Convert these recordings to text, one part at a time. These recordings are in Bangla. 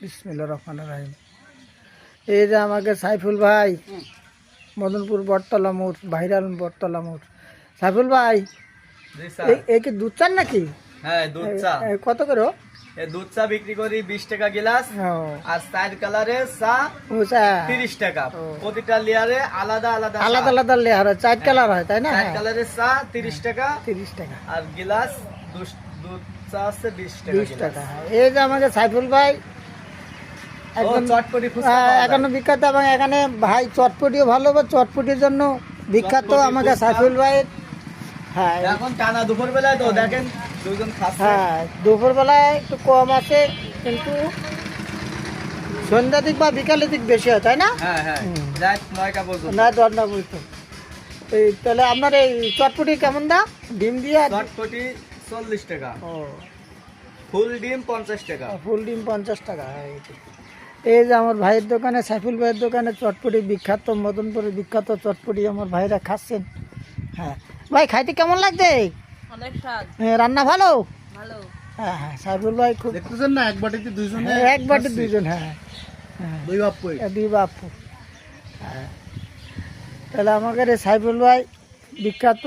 বিসমিল্লা রহমান রাহিম। এই যে আমাকে সাইফুল ভাই মদনপুর বটতলা মোড় ভাইরাল বটতলা মোড়। সাইফুল ভাই জি এ- এ কি দুধ চান নাকি? হ্যাঁ দুধ চা। কত করে দুধ চা বিক্রি করি বিশ টাকা গিলাস আর চার চা তিরিশ টাকা। প্রতিটা লেয়ারে আলাদা আলাদা আলাদা আলাদা লেয়ার হয় চার কালার হয় তাই না? চার কালারের চা তিরিশ টাকা। তিরিশ টাকা। আর গিলাস দুধ চা আছে বিশ টাকা বিশ টাকা। এই যে আমাকে সাইফুল ভাই ও একদম চটপটি ফুচকা হ্যাঁ, পাওয়া যায়। এখনও বিখ্যাত এবং এখানে ভাই চটপটিও ভালো বা চটপটির জন্য বিখ্যাত আমাকে সাইফুল ভাইয়ের হ্যাঁ এখন টানা দুপুর বেলায় তো দেখেন দুজন হ্যাঁ দুপুরবেলায় একটু কম আছে কিন্তু সন্ধ্যা দিক বা বিকালের দিক বেশি হয় তাই না? হ্যাঁ হ্যাঁ না বুঝতো এই তাহলে আপনার এই চটপটি কেমন দাম? ডিম দিয়ে চটপটি চল্লিশ টাকা। ও। ফুল ডিম পঞ্চাশ টাকা। ফুল ডিম পঞ্চাশ টাকা এই যে। আমার ভাইয়ের দোকানে সাইফুল ভাইয়ের দোকানে চটপটি বিখ্যাত মদনপুরের বিখ্যাত চটপটি আমার ভাইরা খাচ্ছেন। হ্যাঁ। ভাই খাইতে কেমন লাগছে? অনেক রান্না ভালো? ভালো। হ্যাঁ হ্যাঁ সাইফুল ভাই খুব দেখতেছেন না এক বাটিতে দুইজনে হ্যাঁ, এক বাটি দুইজন হ্যাঁ হ্যাঁ। দুই এ, দুই বাপু। হ্যাঁ। তাহলে আমাদের এই সাইফুল ভাই বিখ্যাত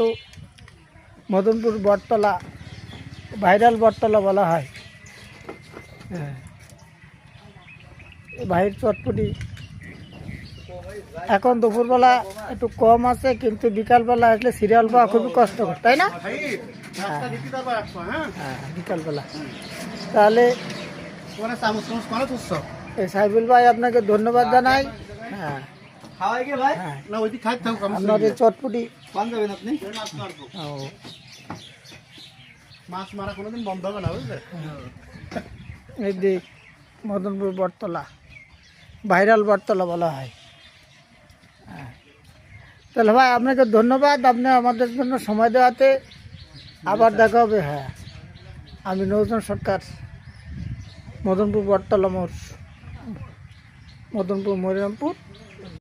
মদনপুর বটতলা ভাইরাল বটতলা বলা হয়। হ্যাঁ। ভাইয়ের চটপটি। এখন দুপুরবেলা একটু কম আছে কিন্তু বিকালবেলা আসলে সিরিয়াল পাওয়া খুবই কষ্টকর তাই না? হ্যাঁ হ্যাঁ বিকালবেলা। তাহলে এই সাইফুল ভাই আপনাকে ধন্যবাদ জানাই। হ্যাঁ। হ্যাঁ। এই চটপটি। মাছ মারা কোনোদিন বন্ধ হবে না বুঝলে? এই দিক মদনপুর বটতলা। ভাইরাল বটতলা বলা হয়। হ্যাঁ। তাহলে ভাই, আপনাকে ধন্যবাদ। আপনি আমাদের জন্য সময় দেওয়াতে আবার দেখা হবে হ্যাঁ। আমি নৌজন সরকার, মদনপুর বটতলা মোড়, মদনপুর মরিরামপুর